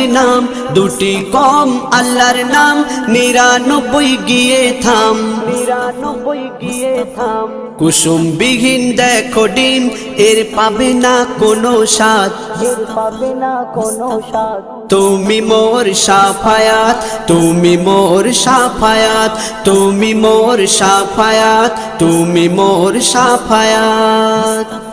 নবীর নাম দুটি কম আল্লাহর নাম নিরানব্বই গিয়ে থাম। নিরানব্বই গিয়ে থাম। কুসুম বিহীন দেখো ডিম এর পাবে না কোনো স্বাদ। পাবে না কোনো স্বাদ। তুমি মোর সাফায়াত তুমি মোর সাফায়াত তুমি মোর সাফায়াত তুমি মোর সাফায়াত।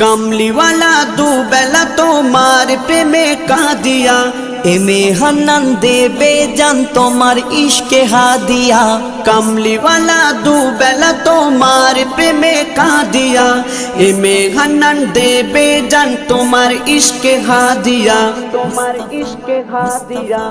কামলিওয়ালা দু বেলা তোমার প্রেমে কাঁদিয়া এমে হান্নান দেবে জান তোমার ইশকে হাদিয়া কামলিওয়ালা দু বেলা তোমার প্রেমে কাঁদিয়া এমে হান্নান দেবে জান তোমার ইশকে হাদিয়া তোমার ইশকে হাদিয়া